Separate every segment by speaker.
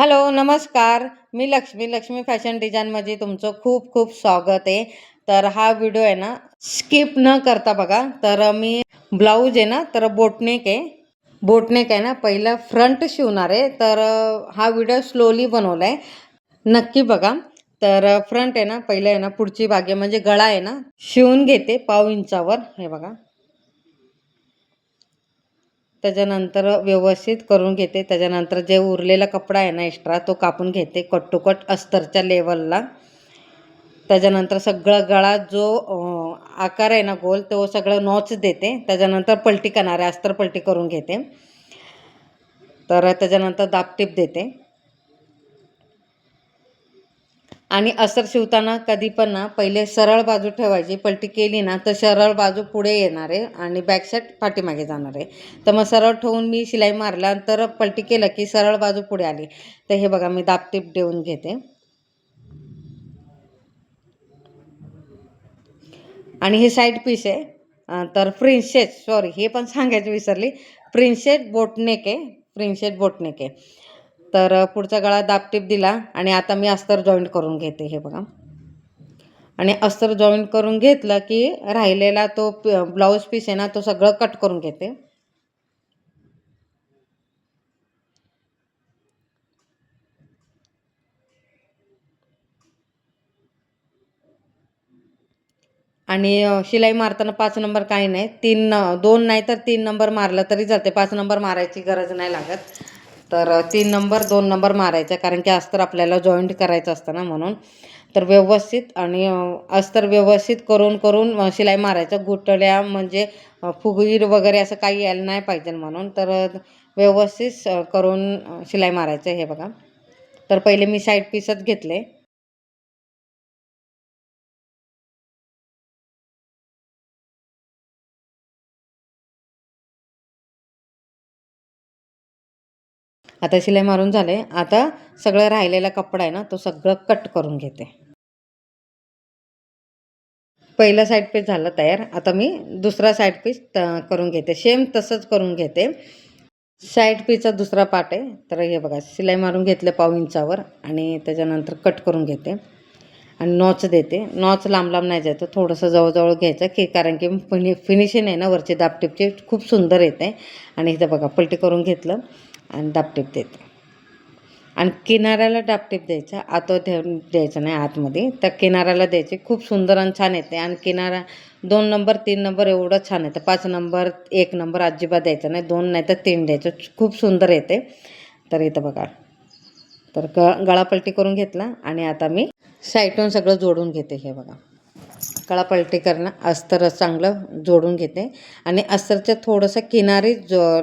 Speaker 1: Hello नमस्कार. मी Lakshmi Lakshmi fashion डिझाईनमध्ये तुमचं खूप खूप स्वागत आहे. तर हा व्हिडिओ आहे ना स्किप न करता बघा. तर मी ब्लाऊज आहे ना तर बोटनेक आहे. बोटनेक आहे ना पहिलं फ्रंट शिवणार आहे. तर हा व्हिडिओ स्लोली बनवला आहे नक्की बघा. तर फ्रंट आहे ना पहिलं आहे ना पुढची बागे म्हणजे गळा आहे ना शिवून घेते पाव इंचावर. हे बघा. त्याच्यानंतर व्यवस्थित करून घेते. त्याच्यानंतर जे उरलेला कपडा आहे ना एक्स्ट्रा तो कापून घेते कट टू कट अस्तरच्या लेवलला त्याच्यानंतर सगळा गळा जो आकार आहे ना गोल तो सगळं नॉच देते. त्याच्यानंतर पलटी करणारे अस्तर पलटी करून घेते. तर त्याच्यानंतर दापटीप देते. आणि अस्तर शिवताना कधी पण ना पहिले सरळ बाजू ठेवायची पलटी केली ना तर सरळ बाजू पुढे येणार आहे आणि बॅकसाईड पाठीमागे जाणार. आहे तर मग सरळ ठेवून मी शिलाई मारल्यानंतर पलटी केलं की सरळ बाजू पुढे आली. तर हे बघा मी दापटीप देऊन घेते. आणि हे साईड पीस आहे. तर प्रिन्सेस सॉरी हे पण सांगायचं विसरली. प्रिन्सेस बोटनेक आहे. प्रिन्सेस बोटनेक आहे. तर पुढच्या पुढचा गळा दाबटीप दिला आणि आता मी अस्तर जॉईंट करून घेते हे बघा. आणि अस्तर जॉईंट करून घेतलं की राहिलेला तो ब्लाऊज पीस आहे ना तो सगळं कट करून घेते. आणि शिलाई मारताना पाच नंबर काही नाही तीन दोन नाही तर तीन नंबर मारलं तरी चालते. पाच नंबर मारायची गरज नाही लागत. तर तीन नंबर दोन नंबर मारायचा कारण की अस्तर आपल्याला जॉईंट करायचं असतं ना म्हणून. तर व्यवस्थित आणि अस्तर व्यवस्थित करून करून शिलाई मारायचं. गुटल्या म्हणजे फुगीर वगैरे असं काही यायला नाही पाहिजे म्हणून. तर व्यवस्थित करून शिलाई मारायचं हे बघा. तर पहिले मी साईड पीसच घेतले. आता शिलाई मारून झाले. आता सगळं राहिलेला कपडा आहे ना तो सगळं कट करून घेते. पहिला साईड पीस झालं तयार. आता मी दुसरा साईड पीस करून घेते. सेम तसंच करून घेते. साईड पीसचा दुसरा पार्ट आहे. तर हे बघा शिलाई मारून घेतलं पाव इंचावर आणि त्याच्यानंतर कट करून घेते. आणि नॉच देते. नॉच लांब लांब नाही जायचं. थोडंसं जवळजवळ घ्यायचं की कारण की फिनि फिनिशिंग आहे ना वरचे दापटिपचे. खूप सुंदर येते. आणि इथं बघा पलटी करून घेतलं. आणि दापटीप देते. आणि किनाऱ्याला दापटीप द्यायचा ठेवून द्यायचं नाही आतमध्ये तर किनाऱ्याला द्यायचे. खूप सुंदर आणि छान येते. आणि किनारा दोन नंबर तीन नंबर एवढं छान येतं. पाच नंबर एक नंबर अजिबात द्यायचं नाही. दोन नाही तर तीन द्यायचं. खूप सुंदर येते. तर इथं बघा. तर ग गळापलटी करून घेतला आणि आता मी साईटून सगळं जोडून घेते हे बघा. गळापलटी करणं अस्तर चांगलं जोडून घेते. आणि अस्तरच्या थोडंसं किनारी जो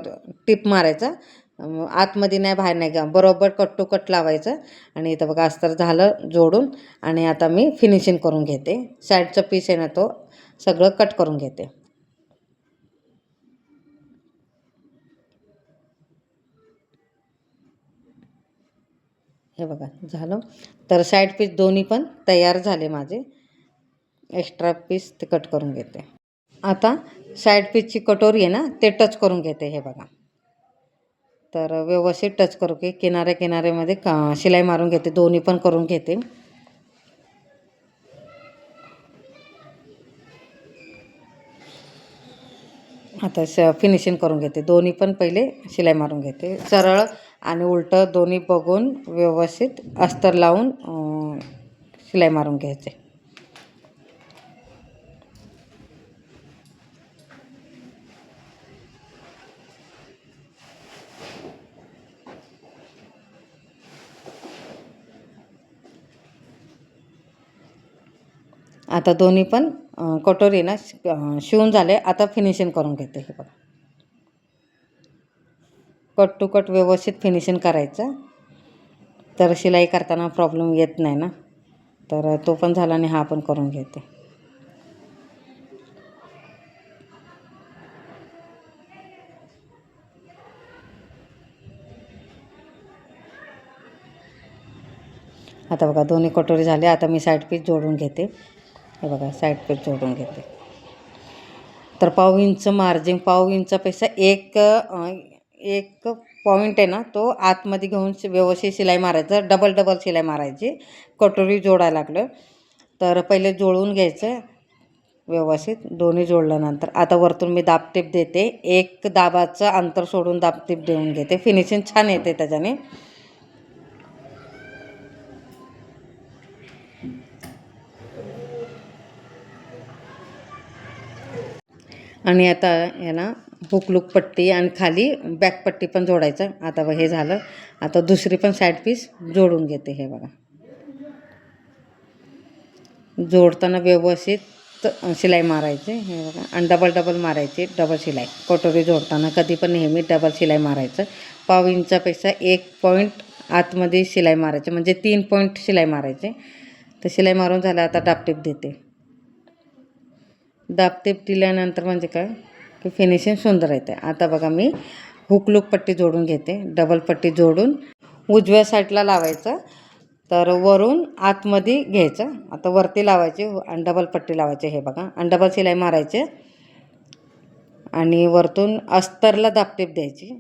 Speaker 1: टिप मारायचा. आतमध्ये नाही बाहेर नाही का बरोबर कट टू कट लावायचं. आणि इथं बघा अस्तर झालं जोडून. आणि आता मी फिनिशिंग करून घेते. साईडचा पीस आहे ना तो सगळं कट करून घेते. हे बघा झालं. तर साईड पीस दोन्ही पण तयार झाले माझे. एक्स्ट्रा पीस ते कट करून घेते. आता साईड पीसची कटोरी आहे ना ते टच करून घेते हे बघा. तर व्यवस्थित टच करू की किनाऱ्या किनाऱ्यामध्ये का शिलाई मारून घेते. दोन्ही पण करून घेते. आता श फिनिशिंग करून घेते. दोन्ही पण पहिले शिलाई मारून घेते. सरळ आणि उलटं दोन्ही बघून व्यवस्थित अस्तर लावून शिलाई मारून घ्यायचे. आता दोन्ही पण कटोरी ना शिवून झाले. आता फिनिशिंग करून घेते हे बघा. कट टू कट व्यवस्थित फिनिशिंग करायचं. तर शिलाई करताना प्रॉब्लेम येत नाही ना. तर तो पण झाला आणि हा पण करून घेते. आता बघा दोन्ही कटोरी झाले. आता मी साईड पीस जोडून घेते. हे बघा साईड पीस जोडून घेते. तर पाव इंच मार्जिन पाव इंचापेक्षा एक एक पॉईंट आहे ना तो आतमध्ये घेऊन शि- व्यवस्थित शिलाई मारायचं. डबल डबल शिलाई मारायची. कटोरी जोडायला लागलं तर पहिले जोडून घ्यायचं. व्यवस्थित दोन्ही जोडल्यानंतर. आता वरतून मी दाबटीप देते. एक दाबाचं अंतर सोडून दाबटीप देऊन घेते. फिनिशिंग छान येते त्याच्याने. आणि आता याला हुकलूक पट्टी आणि खाली बॅक पट्टी पण जोडायचं. आता बघ हे झालं. आता दुसरी पण साईड पीस जोडून घेते हे बघा. जोडताना व्यवस्थित शिलाई मारायचे. हे बघा. आणि डबल डबल मारायची. डबल शिलाई कटोरी जोडताना कधी पण नेहमी डबल शिलाई मारायचं. पाव इंचापेक्षा एक पॉईंट आतमध्ये शिलाई मारायची. म्हणजे तीन पॉईंट शिलाई मारायचे. तर शिलाई मारून झालं आता टापटीप देते. दाबटेप दिल्यानंतर म्हणजे काय? की फिनिशिंग सुंदर येते. आता बघा मी हुकलूक पट्टी जोडून घेते. डबल पट्टी जोडून उजव्या साईडला लावायचं. तर वरून आतमध्ये घ्यायचं. आता वरती लावायची आणि डबल पट्टी लावायची हे बघा. आणि डबल शिलाई मारायचे. आणि वरतून अस्तरला दाबटेप द्यायची.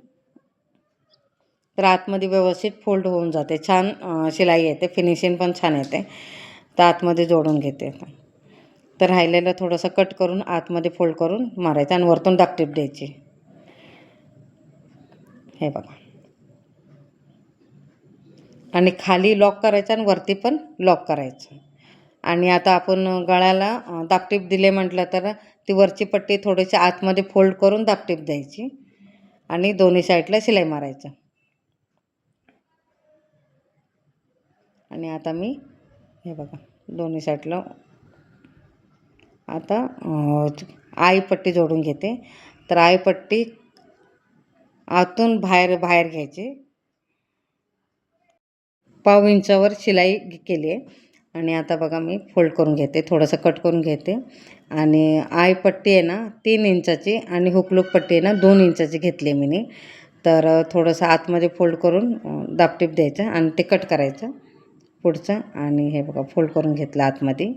Speaker 1: तर आतमध्ये व्यवस्थित फोल्ड होऊन जाते. छान शिलाई येते. फिनिशिंग पण छान येते. तर आतमध्ये जोडून घेते. आता तर राहिलेलं थोडंसं कट करून आतमध्ये फोल्ड करून मारायचं आणि वरतून डाकटीप द्यायची. हे बघा. आणि खाली लॉक करायचं आणि वरती पण लॉक करायचं. आणि आता आपण गळ्याला दापटीप दिले म्हटलं तर ती वरची पट्टी थोडीशी आतमध्ये फोल्ड करून दापटीप द्यायची आणि दोन्ही साईडला शिलाई मारायचं. आणि आता मी हे बघा दोन्ही साईडला आता अं, आईपट्टी जोडून घेते. तर आईपट्टी आतून बाहेर बाहेर घ्यायची. पाव इंचावर शिलाई केली आहे. आणि आता बघा मी फोल्ड करून घेते. थोडंसं कट करून घेते. आणि आईपट्टी आहे ना तीन इंचाची आणि हुकलूक पट्टी आहे ना दोन इंचाची घेतली आहे मी तर थोडंसं आतमध्ये फोल्ड करून दापटीप द्यायचं आणि ते कट करायचं पुढचं. आणि हे बघा फोल्ड करून घेतलं आतमध्ये.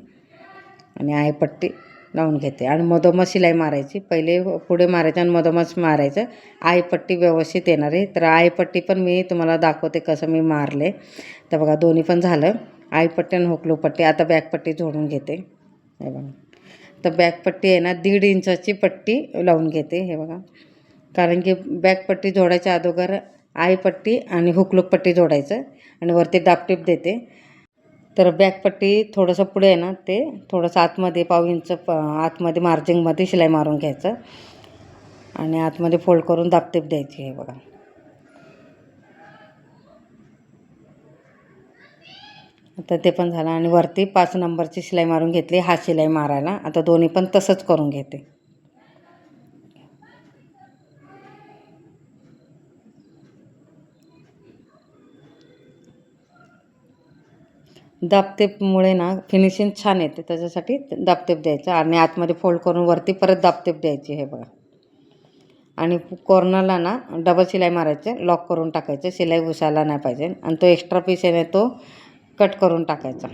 Speaker 1: आणि आयपट्टी लावून घेते. आणि मधोमध शिलाई मारायची. पहिले पुढे मारायचं आणि मधोमध मारायचं. आयपट्टी व्यवस्थित येणार आहे. तर आयपट्टी पण मी तुम्हाला दाखवते कसं मी मारले. तर बघा दोन्ही पण झालं. आयपट्टी आणि हुकलू पट्टी. आता बॅकपट्टी जोडून घेते. हे बघा. तर बॅकपट्टी आहे ना दीड इंचाची पट्टी लावून घेते. हे बघा. कारण की बॅकपट्टी जोडायच्या अगोदर आयपट्टी आणि हुकलूक पट्टी जोडायचं. आणि वरती डापटीप देते. तर बॅकपट्टी थोडंसं पुढे आहे ना ते थोडंसं आतमध्ये पाव इंच प आतमध्ये मार्जिंगमध्ये शिलाई मारून घ्यायचं. आणि आतमध्ये फोल्ड करून दाबतेप द्यायची हे बघा. आता ते पण झालं आणि वरती पाच नंबरची शिलाई मारून घेतली हा शिलाई मारायला. आता दोन्ही पण तसंच करून घेते. दाबतेपमुळे ना फिनिशिंग छान येते. त्याच्यासाठी दाबतेप द्यायचं आणि आतमध्ये फोल्ड करून वरती परत दाबतेप द्यायची हे बघा. आणि कॉर्नरला ना डबल शिलाई मारायचे लॉक करून टाकायचं शिलाई घुसायला नाही पाहिजे. आणि तो एक्स्ट्रा पीस आहे तो कट करून टाकायचा.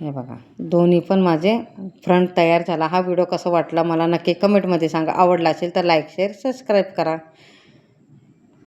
Speaker 1: हे बघा. दोन्ही पण माझे फ्रंट तयार झाला. हा व्हिडिओ कसा वाटला मला नक्की कमेंटमध्ये सांगा. आवडला असेल तर लाईक शेअर सबस्क्राईब करा.